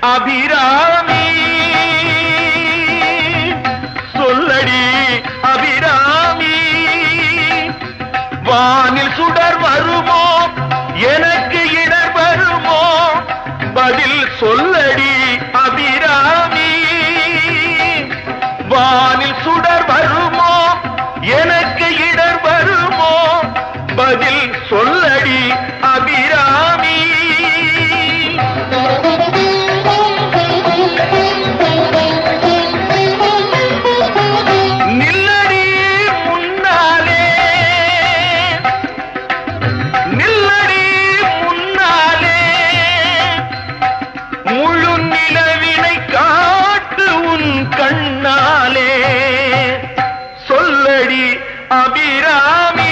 அபிராமி. சொல்லடி அபிராமி. வானில் சுடர் வருமோ? எனக்கு இடர் வருமோ? பதில் சொல்லடி அபிராமி. வானில் சுடர் வருமோ? எனக்கு இடர் வருமோ? பதில் சொல்லடி அபிராமி. பொன்னிலவினை காட்டு உன் கண்ணாலே. சொல்லடி அபிராமி.